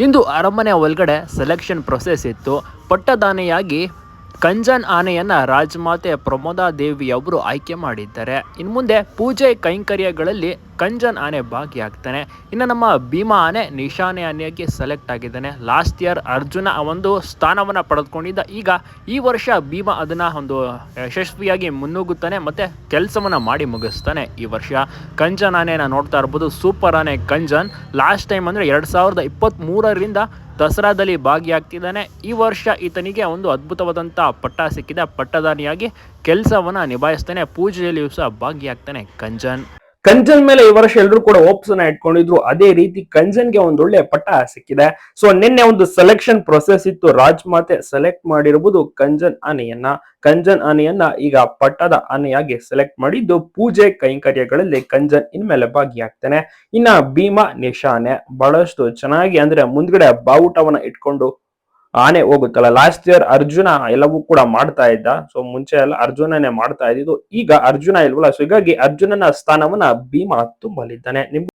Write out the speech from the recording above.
ಇಂದು ಅರಮನೆ ಒಳಗಡೆ selection process ಇತ್ತು. ಪಟ್ಟದಾನೆಯಾಗಿ ಕಂಜನ್ ಆನೆಯನ್ನ ರಾಜಮಾತೆ ಪ್ರಮೋದಾ ದೇವಿ ಅವರು ಆಯ್ಕೆ ಮಾಡಿದ್ದಾರೆ. ಇನ್ನು ಮುಂದೆ ಪೂಜೆ ಕೈಂಕರ್ಯಗಳಲ್ಲಿ ಕಂಜನ್ ಆನೆ ಭಾಗಿಯಾಗ್ತಾನೆ. ಇನ್ನು ನಮ್ಮ ಭೀಮಾ ಆನೆ ನಿಶಾನೆ ಆನೆಯಾಗಿ ಸೆಲೆಕ್ಟ್ ಆಗಿದ್ದಾನೆ. ಲಾಸ್ಟ್ ಇಯರ್ ಅರ್ಜುನ ಒಂದು ಸ್ಥಾನವನ್ನು ಪಡೆದುಕೊಂಡಿದ್ದ. ಈಗ ಈ ವರ್ಷ ಭೀಮಾ ಅದನ್ನ ಒಂದು ಯಶಸ್ವಿಯಾಗಿ ಮುನ್ನುಗ್ಗುತ್ತಾನೆ ಮತ್ತೆ ಕೆಲಸವನ್ನ ಮಾಡಿ ಮುಗಿಸ್ತಾನೆ ಈ ವರ್ಷ. ಕಂಜನ್ ಆನೆನ ನೋಡ್ತಾ ಇರ್ಬೋದು. ಸೂಪರ್ ಆನೆ ಕಂಜನ್. ಲಾಸ್ಟ್ ಟೈಮ್ ಅಂದ್ರೆ ಎರಡು ಸಾವಿರದ ಇಪ್ಪತ್ತ್ ಮೂರರಿಂದ ದಸರಾದಲ್ಲಿ ಭಾಗಿಯಾಗ್ತಿದ್ದಾನೆ. ಈ ವರ್ಷ ಈತನಿಗೆ ಒಂದು ಅದ್ಭುತವಾದಂಥ ಪಟ್ಟ ಸಿಕ್ಕಿದೆ. ಪಟ್ಟದಾನಿಯಾಗಿ ಕೆಲಸವನ್ನು ನಿಭಾಯಿಸ್ತಾನೆ. ಪೂಜೆಯಲ್ಲಿಯೂ ಸಹ ಭಾಗಿಯಾಗ್ತಾನೆ ಕಂಜನ್. ಕಂಜನ್ ಮೇಲೆ ಈ ವರ್ಷ ಎಲ್ಲರೂ ಕೂಡ ಓಪ್ಸ್ ಅನ್ನ ಇಟ್ಕೊಂಡಿದ್ರು. ಅದೇ ರೀತಿ ಕಂಜನ್ಗೆ ಒಂದು ಒಳ್ಳೆ ಪಟ್ಟ ಸಿಕ್ಕಿದೆ. ಸೊ ನಿನ್ನೆ ಒಂದು ಸೆಲೆಕ್ಷನ್ ಪ್ರೊಸೆಸ್ ಇತ್ತು. ರಾಜ್ಮಾತೆ ಸೆಲೆಕ್ಟ್ ಮಾಡಿರುವುದು ಕಂಜನ್ ಆನೆಯನ್ನ. ಕಂಜನ್ ಆನೆಯನ್ನ ಈಗ ಪಟ್ಟದ ಆನೆಯಾಗಿ ಸೆಲೆಕ್ಟ್ ಮಾಡಿದ್ದು ಪೂಜೆ ಕೈಂಕರ್ಯಗಳಲ್ಲಿ ಕಂಜನ್ ಇನ್ಮೇಲೆ ಭಾಗಿಯಾಗ್ತಾನೆ. ಇನ್ನ ಭೀಮಾ ನಿಶಾನೆ ಬಹಳಷ್ಟು ಚೆನ್ನಾಗಿ ಅಂದ್ರೆ ಮುಂದ್ಗಡೆ ಬಾವುಟವನ್ನ ಇಟ್ಕೊಂಡು ಆನೆ ಹೋಗುತ್ತಲ್ಲ. ಲಾಸ್ಟ್ ಇಯರ್ ಅರ್ಜುನ ಎಲ್ಲವೂ ಕೂಡ ಮಾಡ್ತಾ ಇದ್ದ. ಸೊ ಮುಂಚೆ ಎಲ್ಲ ಅರ್ಜುನನೇ ಮಾಡ್ತಾ ಇದ್ದಿದ್ದು. ಈಗ ಅರ್ಜುನ ಇಲ್ವಲ್ಲ? ಸೊ ಹೀಗಾಗಿ ಅರ್ಜುನನ ಸ್ಥಾನವನ್ನ ಭೀಮ ತುಂಬಲಿದ್ದಾನೆ. ನಿಮ್